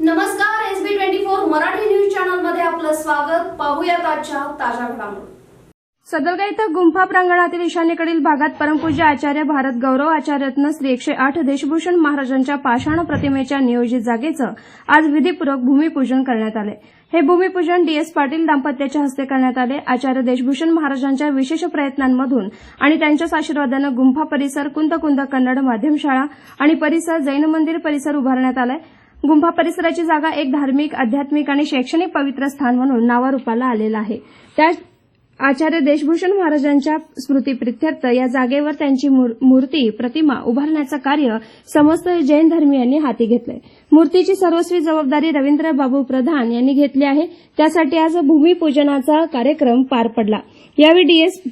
नमस्कार S B twenty four Marathi news चॅनलमध्ये आपलं स्वागत. पाहूया आजच्या ताज्या घडामोडी. सदलगा इथं गुंफा प्रांगणातील ईशान्येकडील भागात परमपूज्य आचार्य भारत गौरव आचार्यत्न श्री एकशे आठ देशभूषण महाराजांच्या पाषाण प्रतिमेच्या नियोजित जागेचं आज विधीपूर्वक भूमिपूजन करण्यात आलं. हे भूमिपूजन डी एस पाटील दाम्पत्याच्या हस्ते करण्यात आले. आचार्य देशभूषण महाराजांच्या विशेष प्रयत्नांमधून आणि त्यांच्याच आशीर्वादानं गुंफा परिसर कुंतकुंद कन्नड माध्यम शाळा आणि परिसर जैन मंदिर परिसर उभारण्यात आलाय. गुंफा परिसराची जागा एक धार्मिक आध्यात्मिक आणि शैक्षणिक पवित्र स्थान म्हणून नावारूपाला आलेलं आहे. त्या आचार्य देशभूषण महाराजांच्या स्मृतीप्रित्यर्थ या जागेवर त्यांची मूर- मूर्ती प्रतिमा उभारण्याचं कार्य समस्त जैन धर्मीयांनी हाती घेतलंय. मूर्तीची सर्वस्वी जबाबदारी रवींद्र बाबू प्रधान यांनी घेतली आहे. त्यासाठी आज भूमिपूजनाचा कार्यक्रम पार पडला. यावेळी डीएस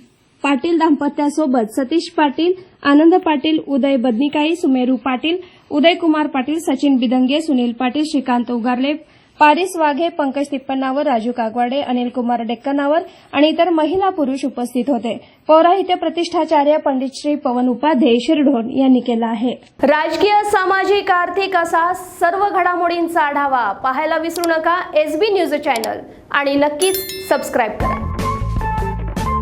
पाटील दाम्पत्यासोबत सतीश पाटील आनंद पाटील उदय बदनिकाई सुमेरू पाटील उदय कुमार पाटील सचिन बिदंगे सुनील पाटील श्रीकांत उगारले पारिस वाघे पंकज तिप्पन्नावर राजू कागवाडे अनिल कुमार डेक्कनावर आणि इतर महिला पुरुष उपस्थित होते. पौराहित्य प्रतिष्ठाचार्य पंडित श्री पवन उपाध्ये शिरढोण यांनी केला आहे. राजकीय सामाजिक आर्थिक असा सर्व घडामोडींचा आढावा पाहायला विसरू नका एसबी न्यूज चॅनल आणि नक्कीच सबस्क्राईब करा.